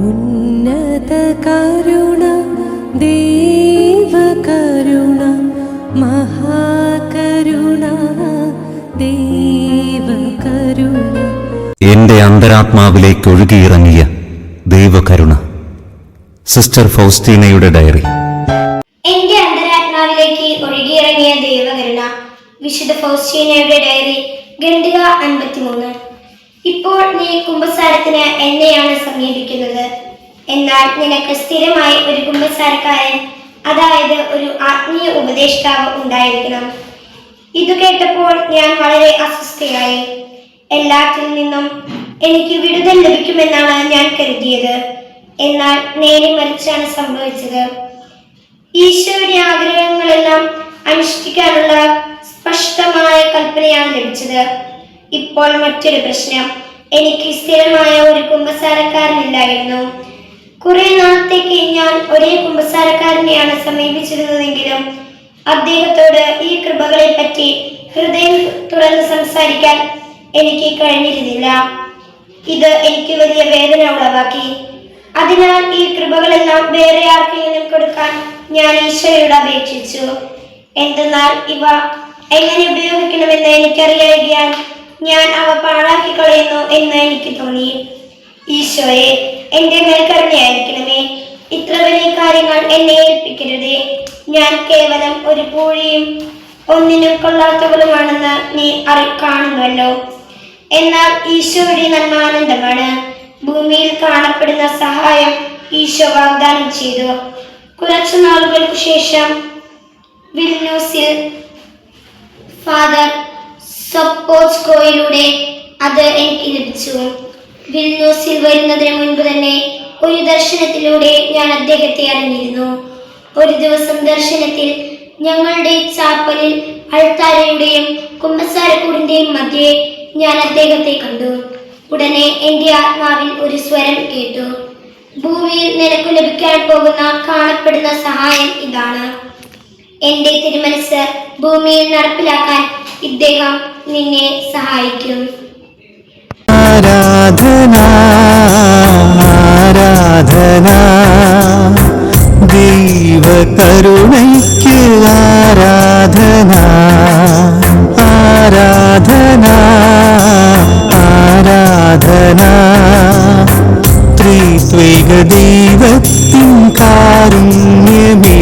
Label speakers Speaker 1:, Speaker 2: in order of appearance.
Speaker 1: ഉന്നത കരുണ ദേവകരുണ മഹാകരുണ ദേവകരുണ
Speaker 2: എന്റെ അന്തരാത്മാവിലേക്ക് ഒഴുകിയിറങ്ങിയ ദൈവകരുണ sister ഫൗസ്റ്റീനയുടെ diary.
Speaker 3: എന്റെ അന്തരാത്മാവിലേക്ക് ഒഴുകിയിറങ്ങിയ ദൈവകരുണ വിശുദ്ധ ഫൗസ്റ്റീനയുടെ ഡയറി ഖണ്ഡിക അൻപത്തിമൂന്ന്. ഇപ്പോൾ നീ കുമ്പസാരത്തിന് എന്നെയാണ് സമീപിക്കുന്നത്. എന്നാൽ നിനക്ക് സ്ഥിരമായി ഒരു കുമ്പസാരക്കാരൻ അതായത് ഒരു ആത്മീയ ഉപദേഷ്ടാവ് ഉണ്ടായിരിക്കണം. ഇത് കേട്ടപ്പോൾ ഞാൻ വളരെ അസ്വസ്ഥയായി. എല്ലാത്തിൽ നിന്നും എനിക്ക് വിടുതൽ ലഭിക്കുമെന്നാണ് ഞാൻ കരുതിയത്. എന്നാൽ നേരെ മറിച്ചാണ് സംഭവിച്ചത്. ഈശോയുടെ ആഗ്രഹങ്ങളെല്ലാം അനുഷ്ഠിക്കാനുള്ള സ്പഷ്ടമായ കൽപ്പനയാണ് ലഭിച്ചത്. ഇപ്പോൾ മറ്റൊരു പ്രശ്നം. എനിക്ക് സ്ഥിരമായ ഒരു കുമ്പസാരക്കാരനില്ലായിരുന്നു. കുറെ നാളത്തേക്ക് ഞാൻ ഒരേ കുമ്പസാരക്കാരനെയാണ് സമീപിച്ചിരുന്നതെങ്കിലും അദ്ദേഹത്തോട് ഈ കൃപകളെ പറ്റി ഹൃദയം തുറന്ന് സംസാരിക്കാൻ എനിക്ക് കഴിഞ്ഞിരുന്നില്ല. ഇത് എനിക്ക് വലിയ വേദന ഉളവാക്കി. അതിനാൽ ഈ കൃപകളെല്ലാം വേറെ ആർക്കെങ്കിലും കൊടുക്കാൻ ഞാൻ ഈശോയോട് അപേക്ഷിച്ചു. എന്തെന്നാൽ ഇവ എങ്ങനെ ഉപയോഗിക്കണമെന്ന് എനിക്കറിയാൻ ഞാൻ അവ പാഴാക്കി കളയുന്നു എന്ന് എനിക്ക് തോന്നി. ഈശോയെ എന്റെ മേൽ കരുണയായിരിക്കണമേ. ഇത്ര വലിയ കാര്യങ്ങൾ എന്നെ ഏൽപ്പിക്കരുതേ. ഞാൻ കേവലം ഒരു പൂഴിയും ഒന്നിനും കൊള്ളാത്തവളുമാണെന്ന് നീ അറി കാണുന്നുവല്ലോ. എന്നാൽ ഈശോയുടെ നന്മാനന്ദമാണ് ഭൂമിയിൽ കാണപ്പെടുന്ന സഹായം ഈശോ വാഗ്ദാനം ചെയ്തു. കുറച്ചു നാളുകൾക്ക് ശേഷം വിൽന്യൂസിൽ ഫാദർ സപ്പോസ്കോയിലൂടെ അത് എനിക്ക് ലഭിച്ചു. വിൽനോസിൽ വരുന്നതിന് മുൻപ് തന്നെ ഒരു ദർശനത്തിലൂടെ ഞാൻ അദ്ദേഹത്തെ അറിഞ്ഞിരുന്നു. ഒരു ദിവസം ദർശനത്തിൽ ഞങ്ങളുടെ ചാപ്പലിൽ അൾത്താരയുടെയും കുമ്പസാരക്കൂടിന്റെയും മധ്യേ ഞാൻ അദ്ദേഹത്തെ കണ്ടു. ഉടനെ എന്റെ ആത്മാവിൽ ഒരു സ്വരം കേട്ടു. ഭൂമിയിൽ നിനക്ക് ലഭിക്കാൻ പോകുന്ന കാണപ്പെടുന്ന സഹായം ഇതാണ്. എന്റെ തിരുമനസ് ഭൂമിയിൽ നടപ്പിലാക്കാൻ ഇദ്ദേഹം നിന്നെ സഹായിക്കും.
Speaker 4: ആരാധന ആരാധന. ദൈവകരുണയ്ക്ക് ആരാധന ആരാധന ആരാധന. ത്രിത്വൈക ദൈവത്തിൻ കാരുണ്യമേ.